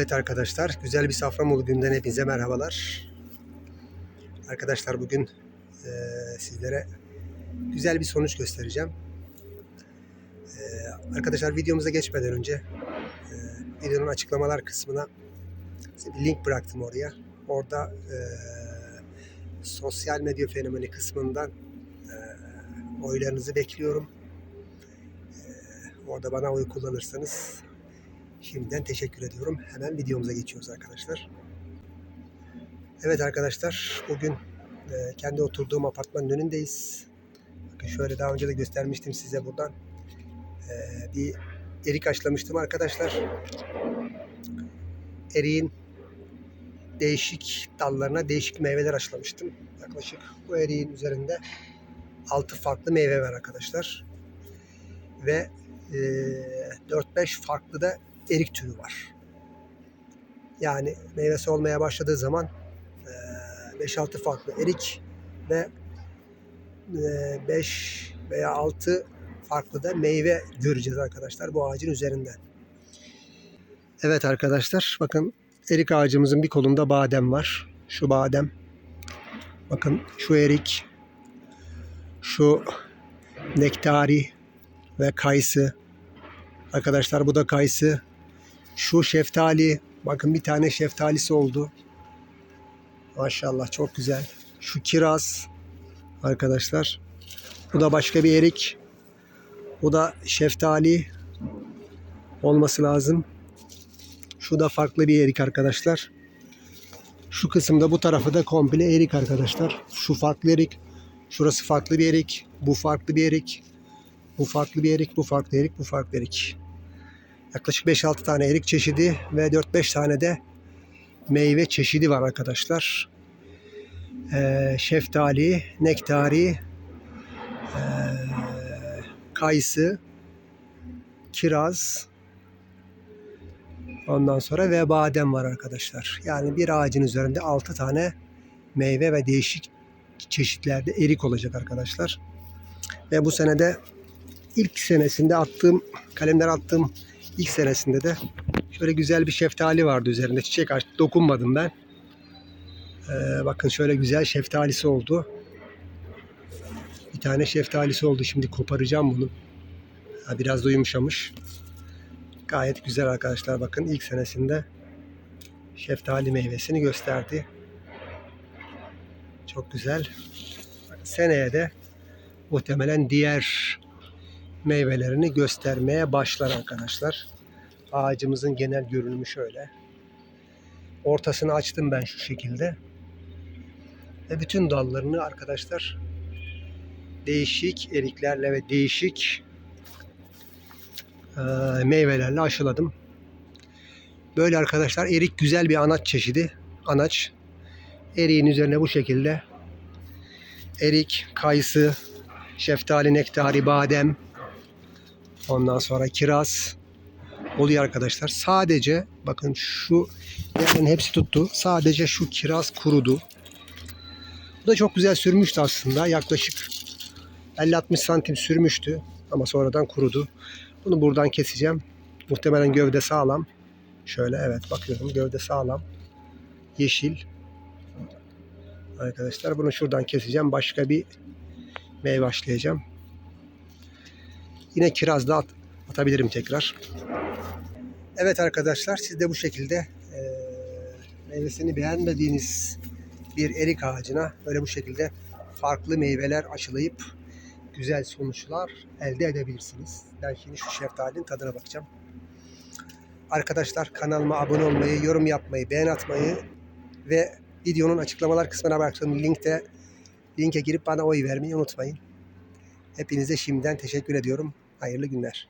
Evet arkadaşlar, güzel bir Safranbolu günden hepinize merhabalar. Arkadaşlar bugün eee, sizlere güzel bir sonuç göstereceğim. Eee, arkadaşlar videomuza geçmeden önce eee, videonun açıklamalar kısmına bir link bıraktım oraya. Orada eee, sosyal medya fenomeni kısmından eee, oylarınızı bekliyorum. Eee, orada bana oy kullanırsanız Şimdiden teşekkür ediyorum. Hemen videomuza geçiyoruz arkadaşlar. Evet arkadaşlar bugün e, kendi oturduğum apartmanın önündeyiz. Bakın şöyle daha önce de göstermiştim size buradan. E, bir erik açlamıştım arkadaşlar. Eriğin değişik dallarına değişik meyveler açlamıştım. Yaklaşık bu eriğin üzerinde 6 farklı meyve var arkadaşlar. Ve e, 4-5 farklı da erik türü var. Yani meyvesi olmaya başladığı zaman eee, 5-6 farklı erik ve 5 veya 6 farklı da meyve göreceğiz arkadaşlar bu ağacın üzerinden. Evet arkadaşlar bakın erik ağacımızın bir kolunda badem var. Şu badem. Bakın şu erik. Şu nektari ve kayısı. Arkadaşlar bu da kayısı. Şu şeftali. Bakın bir tane şeftalisi oldu. Maşallah çok güzel. Şu kiraz. Arkadaşlar. Bu da başka bir erik. Bu da şeftali olması lazım. Şu da farklı bir erik arkadaşlar. Şu kısımda bu tarafı da komple erik arkadaşlar. Şu farklı erik. Şurası farklı bir erik. Bu farklı bir erik. Bu farklı bir erik, bu farklı erik, bu farklı erik. Yaklaşık 5-6 tane erik çeşidi ve 4-5 tane de meyve çeşidi var arkadaşlar. Ee, şeftali, nektari, ee, kayısı, kiraz, ondan sonra ve badem var arkadaşlar. Yani bir ağacın üzerinde 6 tane meyve ve değişik çeşitlerde erik olacak arkadaşlar. Ve bu senede ilk senesinde attığım, kalemler attığım ilk senesinde de şöyle güzel bir şeftali vardı üzerinde. Çiçek açtı. Dokunmadım ben. Ee, bakın şöyle güzel şeftalisi oldu. Bir tane şeftalisi oldu. Şimdi koparacağım bunu. Ha, biraz da yumuşamış. Gayet güzel arkadaşlar. Bakın ilk senesinde şeftali meyvesini gösterdi. Çok güzel. Seneye de muhtemelen diğer meyvelerini göstermeye başlar arkadaşlar. Ağacımızın genel görünümü şöyle. Ortasını açtım ben şu şekilde. Ve bütün dallarını arkadaşlar değişik eriklerle ve değişik e, meyvelerle aşıladım. Böyle arkadaşlar erik güzel bir anaç çeşidi. Anaç. Eriğin üzerine bu şekilde erik, kayısı, şeftali, nektari, badem, Ondan sonra kiraz oluyor arkadaşlar. Sadece bakın şu yani hepsi tuttu. Sadece şu kiraz kurudu. Bu da çok güzel sürmüştü aslında. Yaklaşık 50-60 santim sürmüştü. Ama sonradan kurudu. Bunu buradan keseceğim. Muhtemelen gövde sağlam. Şöyle evet bakıyorum gövde sağlam. Yeşil. Arkadaşlar bunu şuradan keseceğim. Başka bir meyve başlayacağım. Yine kiraz da at, atabilirim tekrar. Evet arkadaşlar siz de bu şekilde e, meyvesini beğenmediğiniz bir erik ağacına böyle bu şekilde farklı meyveler aşılayıp güzel sonuçlar elde edebilirsiniz. Ben şimdi şu şeftalinin tadına bakacağım. Arkadaşlar kanalıma abone olmayı, yorum yapmayı, beğen atmayı ve videonun açıklamalar kısmına bıraktığım linkte linke girip bana oy vermeyi unutmayın. Hepinize şimdiden teşekkür ediyorum. Hayırlı günler.